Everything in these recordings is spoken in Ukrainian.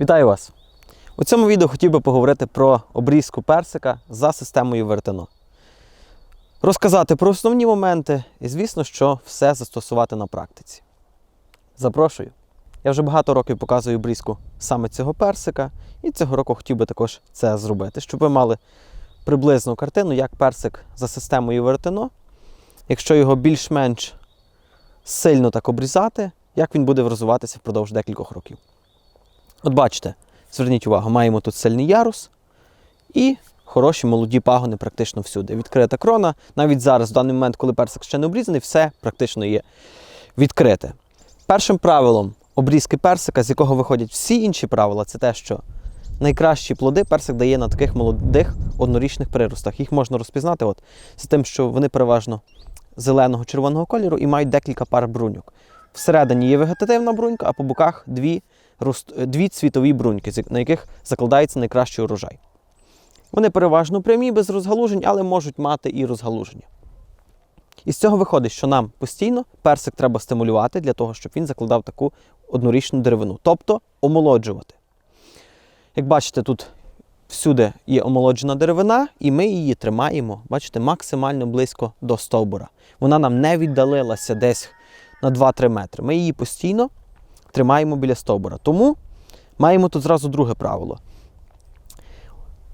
Вітаю вас! У цьому відео хотів би поговорити про обрізку персика за системою вертино. Розказати про основні моменти і, звісно, що все застосувати на практиці. Запрошую. Я вже багато років показую обрізку саме цього персика, і цього року хотів би також це зробити, щоб ви мали приблизну картину, як персик за системою вертино, якщо його більш-менш сильно так обрізати, як він буде розвиватися впродовж декількох років. От бачите, зверніть увагу, маємо тут сильний ярус і хороші молоді пагони практично всюди. Відкрита крона. Навіть зараз, в даний момент, коли персик ще не обрізаний, все практично є відкрите. Першим правилом обрізки персика, з якого виходять всі інші правила, це те, що найкращі плоди персик дає на таких молодих однорічних приростах. Їх можна розпізнати от, з тим, що вони переважно зеленого червоного кольору і мають декілька пар бруньок. Всередині є вегетативна брунька, а по боках дві, дві цвітові бруньки, на яких закладається найкращий урожай. Вони переважно прямі, без розгалужень, але можуть мати і розгалуження. І з цього виходить, що нам постійно персик треба стимулювати для того, щоб він закладав таку однорічну деревину, тобто омолоджувати. Як бачите, тут всюди є омолоджена деревина, і ми її тримаємо, бачите, максимально близько до стовбура. Вона нам не віддалилася десь на 2-3 метри. Ми її постійно тримаємо біля стовбура. Тому маємо тут зразу друге правило.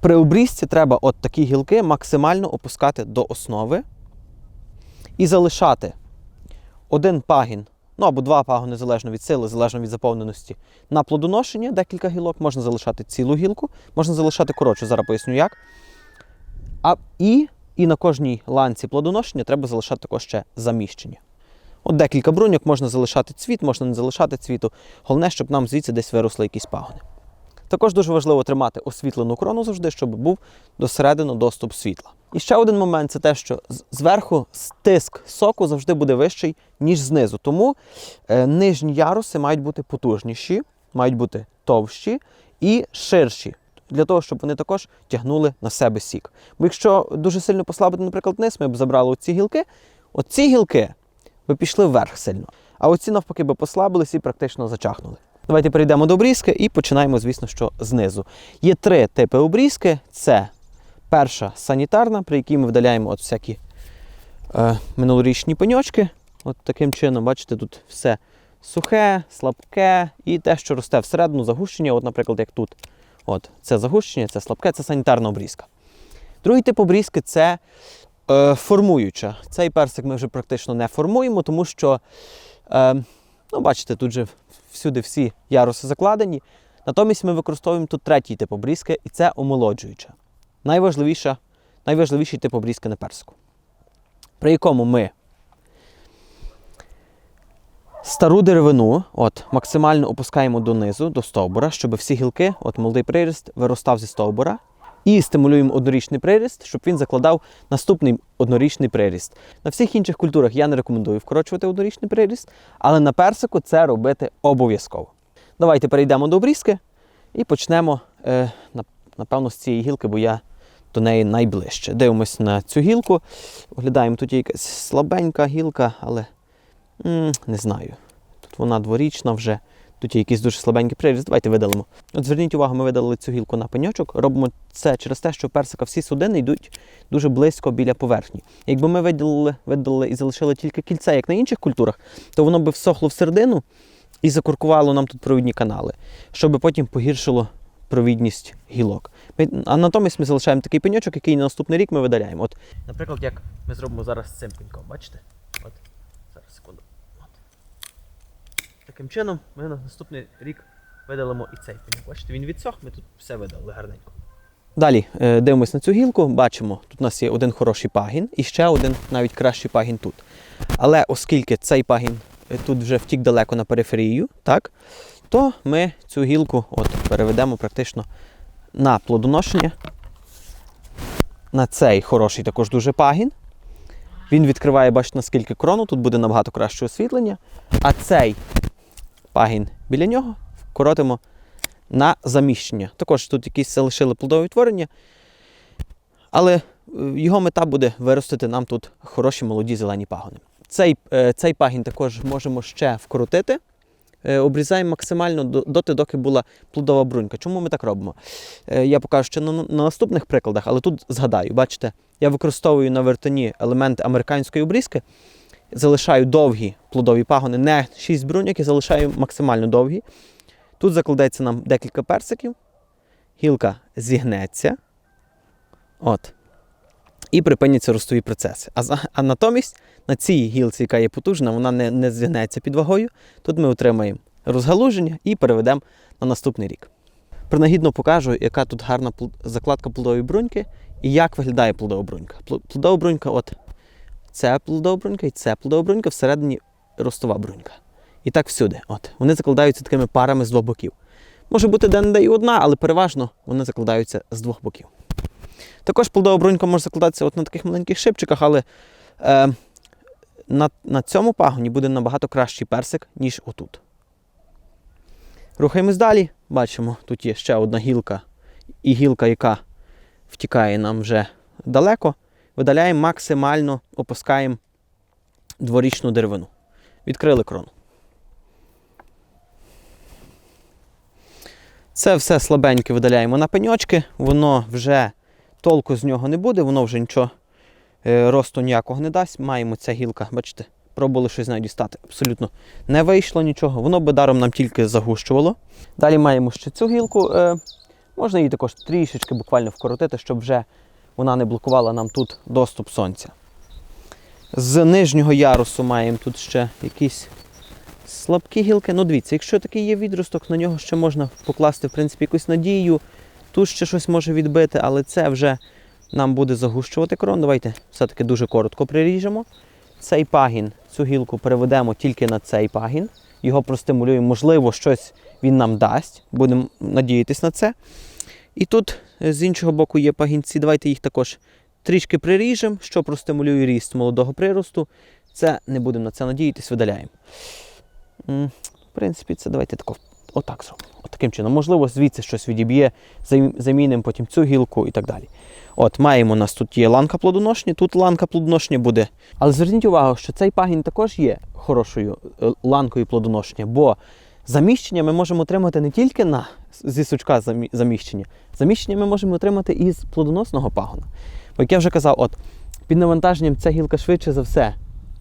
При обрізці треба от такі гілки максимально опускати до основи і залишати один пагін, ну або два пагони, залежно від сили, залежно від заповненості, на плодоношення, декілька гілок, можна залишати цілу гілку, можна залишати коротше, зараз поясню як. А і, і на кожній ланці плодоношення треба залишати також ще заміщення. От декілька бруньок можна залишати цвіт, можна не залишати цвіту. Головне, щоб нам звідси десь виросли якісь пагони. Також дуже важливо тримати освітлену крону завжди, щоб був досередину доступ світла. І ще один момент це те, що зверху стиск соку завжди буде вищий, ніж знизу. Тому е, нижні яруси мають бути потужніші, мають бути товщі і ширші. Для того, щоб вони також тягнули на себе сік. Бо якщо дуже сильно послабити, наприклад, низ, ми б забрали оці гілки, оці гілки би пішли вверх сильно. А оці навпаки би послабились і практично зачахнули. Давайте перейдемо до обрізки і починаємо, звісно, що знизу. Є три типи обрізки: це перша санітарна, при якій ми вдаляємо от всякі е, минулорічні пеньочки. От таким чином, бачите, тут все сухе, слабке і те, що росте всередину, загущення, от, наприклад, як тут. От, це загущення, це слабке, це санітарна обрізка. Другий тип обрізки це е, формуюча. Цей персик ми вже практично не формуємо, тому що, е, ну, бачите, тут же всюди всі яруси закладені. Натомість ми використовуємо тут третій тип обрізки, і це омолоджуюча. Найважливіша, найважливіший тип обрізки на персику, при якому ми стару деревину от, максимально опускаємо донизу, до стовбура, щоб всі гілки, от молодий приріст, виростав зі стовбура. І стимулюємо однорічний приріст, щоб він закладав наступний однорічний приріст. На всіх інших культурах я не рекомендую вкорочувати однорічний приріст, але на персику це робити обов'язково. Давайте перейдемо до обрізки і почнемо, е, напевно, з цієї гілки, бо я до неї найближче. Дивимось на цю гілку. Оглядаємо, тут є якась слабенька гілка, але м, не знаю. Тут вона дворічна вже. Тут є якийсь дуже слабенький приріст. Давайте видалимо. От зверніть увагу, ми видалили цю гілку на пеньочок. Робимо це через те, що персика всі судини йдуть дуже близько біля поверхні. Якби ми видалили, видалили і залишили тільки кільце, як на інших культурах, то воно би всохло всередину і закуркувало нам тут провідні канали, щоб потім погіршило провідність гілок. Ми, а натомість ми залишаємо такий пеньочок, який на наступний рік ми видаляємо. От, наприклад, як ми зробимо зараз з цим пеньком, бачите? От, зараз секунду. От. Таким чином ми на наступний рік видалимо і цей пеньок. Бачите, він відсох, ми тут все видали гарненько. Далі е, дивимось на цю гілку, бачимо, тут у нас є один хороший пагін і ще один навіть кращий пагін тут. Але оскільки цей пагін е, тут вже втік далеко на периферію, так, то ми цю гілку от, переведемо практично на плодоношення. На цей хороший також дуже пагін. Він відкриває, бачите, наскільки крону, тут буде набагато краще освітлення. А цей пагін біля нього коротимо на заміщення. Також тут якісь залишили плодові творення, але е, його мета буде виростити нам тут хороші молоді зелені пагони. Цей, е, цей пагін також можемо ще вкрутити е, обрізаємо максимально доти, доки була плодова брунька. Чому ми так робимо? Я покажу ще на, на наступних прикладах, але тут згадаю, бачите, я використовую на вертоні елементи американської обрізки, залишаю довгі плодові пагони, не 6 бруньок, і залишаю максимально довгі. Тут закладається нам декілька персиків, гілка зігнеться. От. І припиняться ростові процеси. А, а натомість на цій гілці, яка є потужна, вона не, не зігнеться під вагою. Тут ми отримаємо розгалуження і переведемо на наступний рік. Принагідно покажу, яка тут гарна закладка плодової бруньки і як виглядає плодова брунька. Плодова брунька, от це плодова брунька і це плодова брунька, всередині ростова брунька. І так всюди. От. Вони закладаються такими парами з двох боків. Може бути де-не-де і одна, але переважно вони закладаються з двох боків. Також плодова брунька може закладатися от на таких маленьких шипчиках, але е, на, на цьому пагоні буде набагато кращий персик, ніж отут. Рухаємось далі. Бачимо, тут є ще одна гілка і гілка, яка втікає нам вже далеко. Видаляємо максимально, опускаємо дворічну деревину. Відкрили крону. Це все слабеньке видаляємо на пеньочки, воно вже толку з нього не буде, воно вже нічого е, росту ніякого не дасть. Маємо ця гілка, бачите, пробували щось з нею. Абсолютно не вийшло нічого, воно би даром нам тільки загущувало. Далі маємо ще цю гілку. Е, можна її також трішечки буквально вкоротити, щоб вже вона не блокувала нам тут доступ сонця. З нижнього ярусу маємо тут ще якісь слабкі гілки. Ну, дивіться, якщо такий є відросток, на нього ще можна покласти, в принципі, якусь надію. Тут ще щось може відбити, але це вже нам буде загущувати крон. Давайте все-таки дуже коротко приріжемо. Цей пагін, цю гілку переведемо тільки на цей пагін. Його простимулюємо, можливо, щось він нам дасть. Будемо надіятися на це. І тут е, з іншого боку є пагінці. Давайте їх також трішки приріжемо, що простимулює ріст молодого приросту. Це не будемо на це надіятись, видаляємо. В принципі, це давайте тако, отак зробимо. От таким чином. Можливо, звідси щось відіб'є, замінимо потім цю гілку і так далі. От, маємо у нас тут є ланка плодоношні, тут ланка плодоношня буде. Але зверніть увагу, що цей пагін також є хорошою е, ланкою плодоношення, бо заміщення ми можемо отримати не тільки на, зі сучка заміщення, заміщення ми можемо отримати і з плодоносного пагона. Бо як я вже казав, от під навантаженням ця гілка швидше за все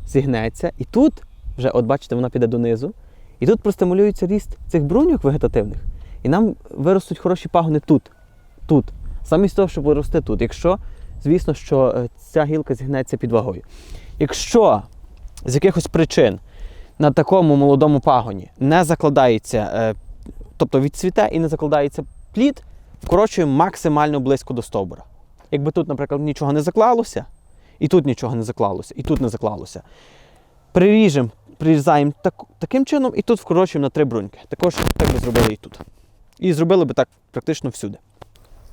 зігнеться, і тут вже, от бачите, вона піде донизу, і тут простимулюється ріст цих бруньок вегетативних, і нам виростуть хороші пагони тут, тут, замість того, щоб вирости тут. Якщо, звісно, що е, ця гілка зігнеться під вагою. Якщо з якихось причин на такому молодому пагоні не закладається, е, тобто відцвіте і не закладається плід, вкорочуємо максимально близько до стовбура. Якби тут, наприклад, нічого не заклалося, і тут нічого не заклалося, і тут не заклалося. Приріжемо, прирізаємо так, таким чином і тут вкорочуємо на три бруньки. Також так би зробили і тут. І зробили би так практично всюди.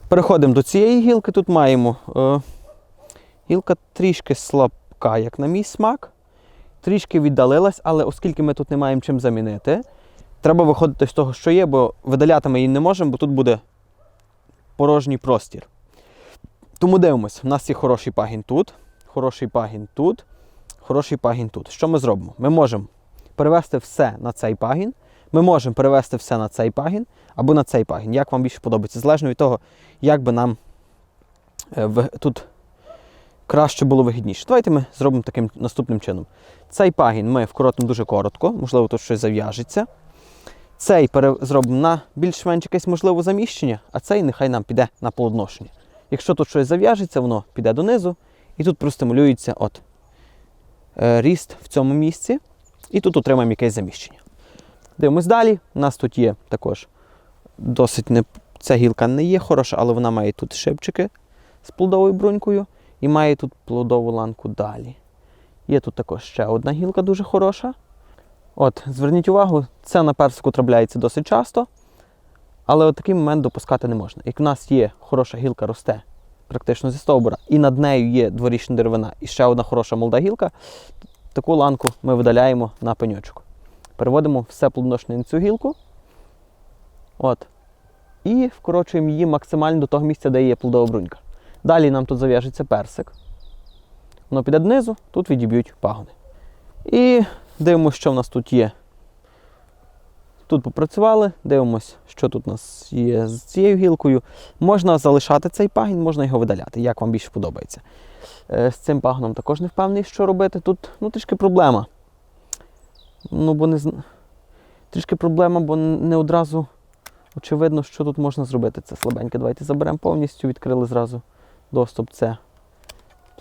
Переходимо до цієї гілки. Тут маємо е, гілка трішки слабка, як на мій смак. Трішки віддалилась, але оскільки ми тут не маємо чим замінити, треба виходити з того, що є, бо видаляти ми її не можемо, бо тут буде порожній простір. Тому дивимось, у нас є хороший пагін тут, хороший пагін тут, хороший пагін тут. Що ми зробимо? Ми можемо перевести все на цей пагін, ми можемо перевести все на цей пагін або на цей пагін. Як вам більше подобається, залежно від того, як би нам е, тут краще було вигідніше. Давайте ми зробимо таким наступним чином. Цей пагін ми вкоротимо дуже коротко, можливо, тут щось зав'яжеться. Цей зробимо на більш-менш якесь можливе заміщення, а цей нехай нам піде на плодоношення. Якщо тут щось зав'яжеться, воно піде донизу, і тут простимулюється от, е, ріст в цьому місці, і тут отримаємо якесь заміщення. Дивимось далі. У нас тут є також досить не. Ця гілка не є хороша, але вона має тут шипчики з плодовою брунькою і має тут плодову ланку далі. Є тут також ще одна гілка дуже хороша. От, зверніть увагу, це на персику трапляється досить часто, але от такий момент допускати не можна. Як в нас є хороша гілка, росте практично зі стовбура, і над нею є дворічна деревина і ще одна хороша молода гілка, таку ланку ми видаляємо на пеньочок. Переводимо все плодоношне на цю гілку. От. І вкорочуємо її максимально до того місця, де є плодова брунька. Далі нам тут зав'яжеться персик. Воно піде донизу, тут відіб'ють пагони. І дивимося, що в нас тут є. Тут попрацювали, дивимося, що тут у нас є з цією гілкою. Можна залишати цей пагін, можна його видаляти, як вам більше подобається. Е, З цим пагоном також не впевнений, що робити. Тут ну, трішки проблема. Ну, бо не трішки проблема, бо не одразу очевидно, що тут можна зробити. Це слабеньке. Давайте заберемо повністю, відкрили зразу доступ. Це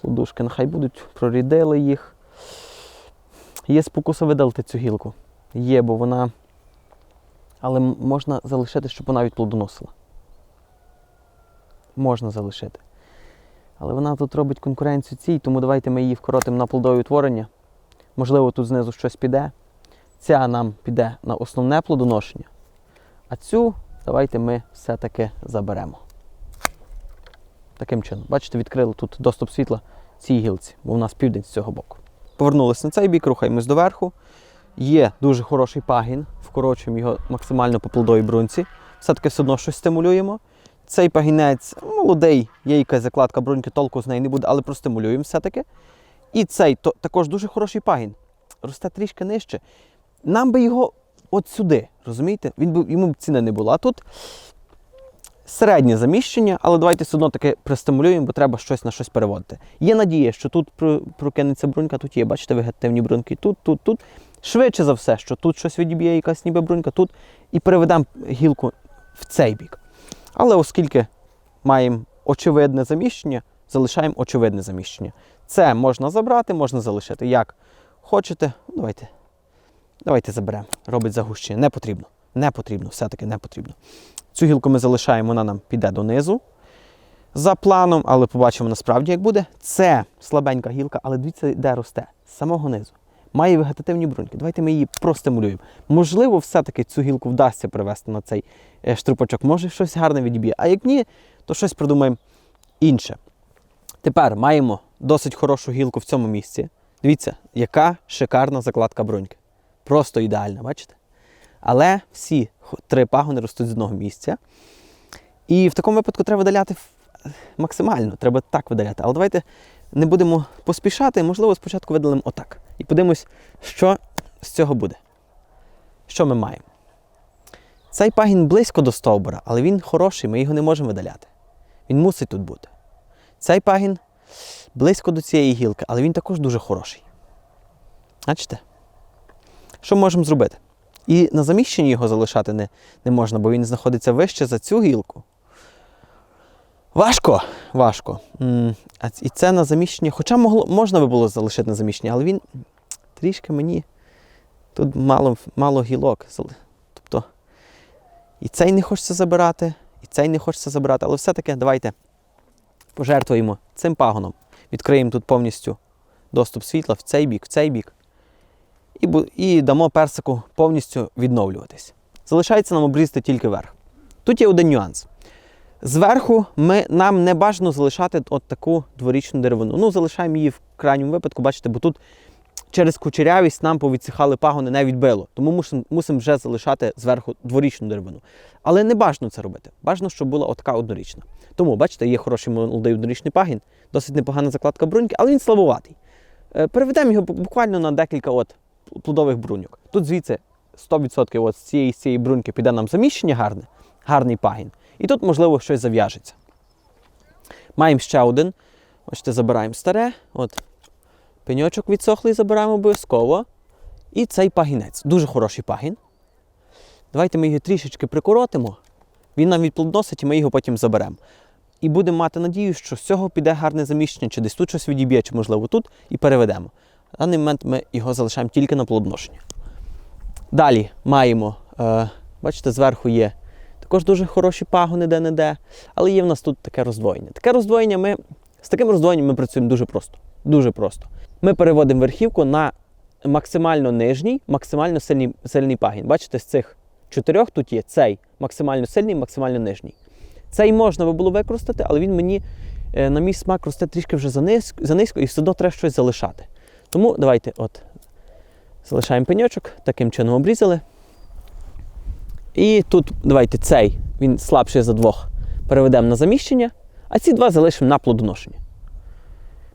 плодушки. Нехай будуть, прорідили їх. Є спокуса видалити цю гілку. Є, бо вона. Але можна залишити, щоб вона відплодоносила. Можна залишити. Але вона тут робить конкуренцію цій, тому давайте ми її вкоротимо на плодові утворення. Можливо, тут знизу щось піде. Ця нам піде на основне плодоношення. А цю давайте ми все-таки заберемо. Таким чином. Бачите, відкрили тут доступ світла цій гілці, бо в нас південь з цього боку. Повернулися на цей бік, рухаємось доверху. Є дуже хороший пагін, вкорочуємо його максимально по плодовій брунці. Все-таки все одно щось стимулюємо. Цей пагінець молодий, є якась закладка бруньки, толку з неї не буде, але простимулюємо все-таки. І цей то, також дуже хороший пагін. Росте трішки нижче. Нам би його от сюди, розумієте? Він би, йому б ціни не було. А тут середнє заміщення, але давайте все одно таки пристимулюємо, бо треба щось на щось переводити. Є надія, що тут прокинеться брунька, тут є, бачите, вегетативні бруньки, тут, тут, тут. Швидше за все, що тут щось відіб'є, якась ніби брунька, тут, і переведемо гілку в цей бік. Але оскільки маємо очевидне заміщення, залишаємо очевидне заміщення. Це можна забрати, можна залишити. Як хочете, давайте. Давайте заберемо. Робить загущення. Не потрібно. Не потрібно, все-таки не потрібно. Цю гілку ми залишаємо, вона нам піде донизу за планом, але побачимо насправді, як буде. Це слабенька гілка, але дивіться, де росте. З самого низу. Має вегетативні бруньки. Давайте ми її простимулюємо. Можливо, все-таки цю гілку вдасться привести на цей е, штрупочок. Може, щось гарне відіб'є. А як ні, то щось придумаємо інше. Тепер маємо досить хорошу гілку в цьому місці. Дивіться, яка шикарна закладка бруньки. Просто ідеальна, бачите? Але всі три пагони ростуть з одного місця. І в такому випадку треба видаляти максимально, треба так видаляти. Але давайте не будемо поспішати, можливо, спочатку видалимо отак. І подивимось, що з цього буде. Що ми маємо? Цей пагін близько до стовбура, але він хороший, ми його не можемо видаляти. Він мусить тут бути. Цей пагін близько до цієї гілки, але він також дуже хороший. Бачите? Що можемо зробити? І на заміщенні його залишати не, не можна, бо він знаходиться вище за цю гілку. Важко, важко. І це на заміщення. Хоча могло, можна би було залишити на заміщення, але він трішки мені тут мало, мало гілок. Тобто і цей не хочеться забирати, і цей не хочеться забирати, але все-таки давайте пожертвуємо цим пагоном. Відкриємо тут повністю доступ світла в цей бік, в цей бік. І, і дамо персику повністю відновлюватись. Залишається нам обрізати тільки верх. Тут є один нюанс. Зверху ми, нам не бажано залишати от таку дворічну деревину. Ну, залишаємо її в крайньому випадку, бачите, бо тут через кучерявість нам повідсихали пагони не відбило. Тому мусимо мусим вже залишати зверху дворічну деревину. Але не бажано це робити. Бажано, щоб була отака однорічна. Тому, бачите, є хороший молодий однорічний пагін, досить непогана закладка бруньки, але він слабоватий. Е, Переведемо його буквально на декілька от плодових бруньок. Тут звідси 100% от з цієї, з цієї бруньки піде нам заміщення гарне, гарний пагін. І тут, можливо, щось зав'яжеться. Маємо ще один. Бачите, забираємо старе. От. Пеньочок відсохлий забираємо обов'язково. І цей пагінець. Дуже хороший пагін. Давайте ми його трішечки прикоротимо. Він нам відплодносить, і ми його потім заберемо. І будемо мати надію, що з цього піде гарне заміщення, чи десь тут щось відіб'є, чи можливо тут, і переведемо. В даний момент ми його залишаємо тільки на плодоношення. Далі маємо, е, бачите, зверху є також дуже хороші пагони де-не-де, але є в нас тут таке роздвоєння. Таке роздвоєння ми з таким роздвоєнням ми працюємо дуже просто. Дуже просто. Ми переводимо верхівку на максимально нижній, максимально сильний, сильний пагін. Бачите, з цих чотирьох тут є цей максимально сильний, максимально нижній. Цей можна би було використати, але він мені е, на мій смак росте трішки вже занизько, занизько і все одно треба щось залишати. Тому давайте от залишаємо пеньочок, таким чином обрізали. І тут давайте цей, він слабший за двох, переведемо на заміщення, а ці два залишимо на плодоношення.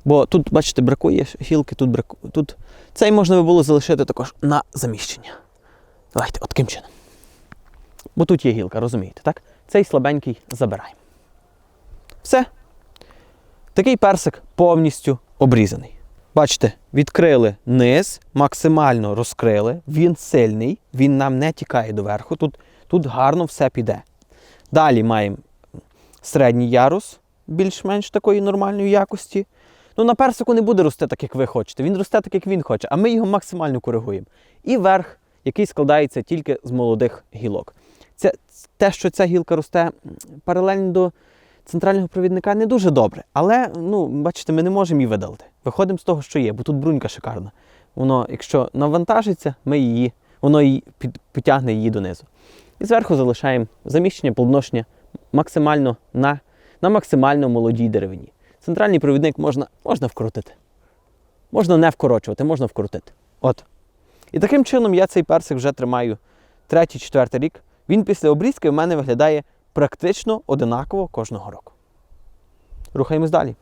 Бо тут, бачите, бракує гілки, тут бракує. Тут цей можна би було залишити також на заміщення. Давайте, от таким чином. Бо тут є гілка, розумієте, так? Цей слабенький забираємо. Все. Такий персик повністю обрізаний. Бачите, відкрили низ, максимально розкрили. Він сильний, він нам не тікає доверху. Тут, тут гарно все піде. Далі маємо середній ярус, більш-менш такої нормальної якості. Ну, на персику не буде рости так, як ви хочете. Він росте так, як він хоче, а ми його максимально коригуємо. І верх, який складається тільки з молодих гілок. Це, те, що ця гілка росте паралельно до центрального провідника, не дуже добре. Але, ну, бачите, ми не можемо її видалити. Виходимо з того, що є, бо тут брунька шикарна. Воно, якщо навантажиться, ми її, воно її під, підтягне її донизу. І зверху залишаємо заміщення, плодоношення максимально на, на максимально молодій деревині. Центральний провідник можна, можна вкрутити. Можна не вкорочувати, можна вкрутити. От. І таким чином я цей персик вже тримаю третій-четвертий рік. Він після обрізки в мене виглядає практично одинаково кожного року. Рухаємось далі.